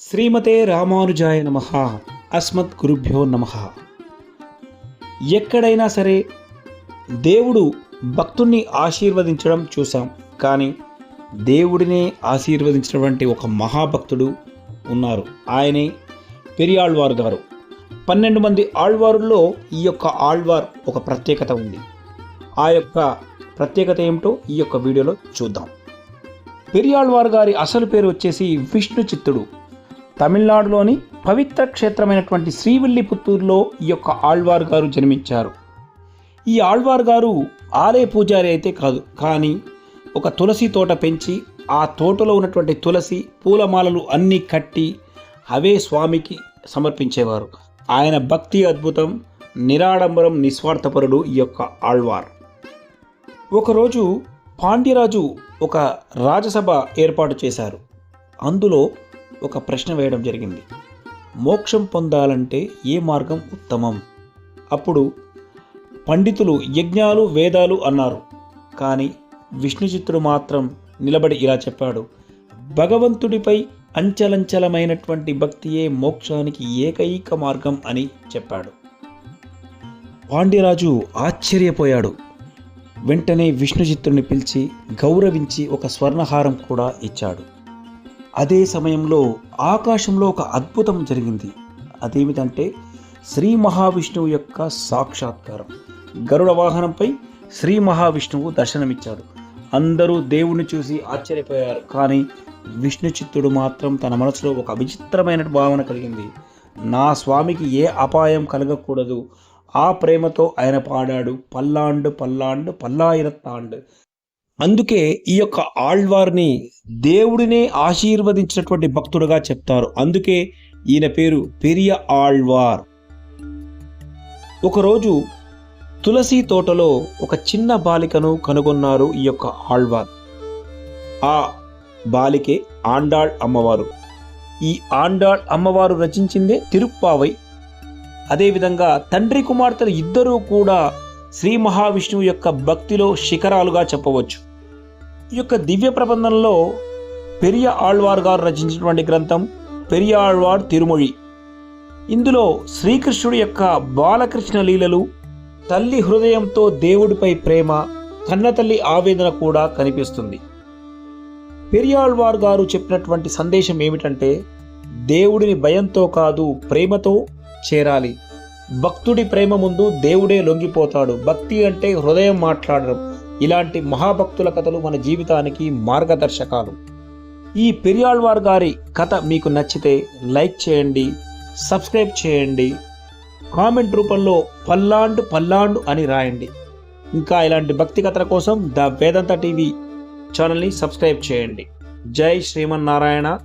శ్రీమతే రామానుజాయ నమ. అస్మత్ గురుభ్యో నమ. ఎక్కడైనా సరే దేవుడు భక్తుణ్ణి ఆశీర్వదించడం చూసాం కానీ దేవుడినే ఆశీర్వదించినటువంటి ఒక మహాభక్తుడు ఉన్నారు. ఆయనే పెరియాళ్వారు గారు. పన్నెండు మంది ఆళ్వారుల్లో ఈ యొక్క ఆళ్వార్ ఒక ప్రత్యేకత ఉంది. ఆ యొక్క ప్రత్యేకత ఏమిటో ఈ యొక్క వీడియోలో చూద్దాం. పెరియాళ్వారు గారి అసలు పేరు వచ్చేసి విష్ణు చిత్తుడు తమిళనాడులోని పవిత్ర క్షేత్రమైనటువంటి శ్రీవిల్లిపుత్తూరులో ఈ యొక్క ఆళ్వార్ గారు జన్మించారు. ఈ ఆళ్వార్ గారు ఆలయ పూజారి అయితే కాదు కానీ ఒక తులసి తోట పెంచి ఆ తోటలో ఉన్నటువంటి తులసి పూలమాలలు అన్నీ కట్టి అవే స్వామికి సమర్పించేవారు. ఆయన భక్తి అద్భుతం నిరాడంబరం నిస్వార్థపరుడు ఈ యొక్క ఆళ్వార్. ఒకరోజు పాండ్యరాజు ఒక రాజసభ ఏర్పాటు చేశారు. అందులో ఒక ప్రశ్న వేయడం జరిగింది. మోక్షం పొందాలంటే ఏ మార్గం ఉత్తమం? అప్పుడు పండితులు యజ్ఞాలు వేదాలు అన్నారు. కానీ విష్ణుచిత్తుడు మాత్రం నిలబడి ఇలా చెప్పాడు. భగవంతుడిపై అంచలంచలమైనటువంటి భక్తియే మోక్షానికి ఏకైక మార్గం అని చెప్పాడు. పాండ్యరాజు ఆశ్చర్యపోయాడు. వెంటనే విష్ణుచిత్తుడిని పిలిచి గౌరవించి ఒక స్వర్ణహారం కూడా ఇచ్చాడు. అదే సమయంలో ఆకాశంలో ఒక అద్భుతం జరిగింది. అదేమిటంటే శ్రీ మహావిష్ణువు యొక్క సాక్షాత్కారం. గరుడ వాహనంపై శ్రీ మహావిష్ణువు దర్శనమిచ్చాడు. అందరూ దేవుణ్ణి చూసి ఆశ్చర్యపోయారు. కానీ విష్ణు చిత్తుడు మాత్రం తన మనసులో ఒక విచిత్రమైన భావన కలిగింది. నా స్వామికి ఏ అపాయం కలగకూడదు. ఆ ప్రేమతో ఆయన పాడాడు పల్లాండు పల్లాండు పల్లాయిరత్తాండు. అందుకే ఈ యొక్క ఆళ్వార్ని దేవుడినే ఆశీర్వదించినటువంటి భక్తుడుగా చెప్తారు. అందుకే ఈయన పేరు పెరియ ఆళ్వార్. ఒకరోజు తులసి తోటలో ఒక చిన్న బాలికను కనుగొన్నారు ఈ యొక్క ఆళ్వార్. ఆ బాలికే ఆండాళ్ అమ్మవారు. ఈ ఆండాళ్ అమ్మవారు రచించిందే తిరుప్పావై. అదేవిధంగా తండ్రి కుమార్తెలు ఇద్దరూ కూడా శ్రీ మహావిష్ణువు యొక్క భక్తిలో శిఖరాలుగా చెప్పవచ్చు. ఈ యొక్క దివ్య ప్రబంధంలో పెరియ ఆళ్వార్ గారు రచించినటువంటి గ్రంథం పెరియ ఆళ్వార్ తిరుమొഴി ఇందులో శ్రీకృష్ణుడి యొక్క బాలకృష్ణ లీలలు తల్లి హృదయంతో దేవుడిపై ప్రేమ కన్నతల్లి ఆవేదన కూడా కనిపిస్తుంది. పెరియాళ్వార్ గారు చెప్పినటువంటి సందేశం ఏమిటంటే దేవుడిని భయంతో కాదు ప్రేమతో చేరాలి. భక్తుడి ప్రేమ ముందు దేవుడే లొంగిపోతాడు. భక్తి అంటే హృదయం మాట్లాడడం. ఇలాంటి మహాభక్తుల కథలు మన జీవితానికి మార్గదర్శకాలు. ఈ పెరియాళ్వార్ గారి కథ మీకు నచ్చితే లైక్ చేయండి సబ్స్క్రైబ్ చేయండి కామెంట్ రూపంలో పల్లాండు పల్లాండు అని రాయండి. ఇంకా ఇలాంటి భక్తి కథల కోసం ద వేదంత టీవీ ఛానల్ని సబ్స్క్రైబ్ చేయండి. జై శ్రీమన్నారాయణ.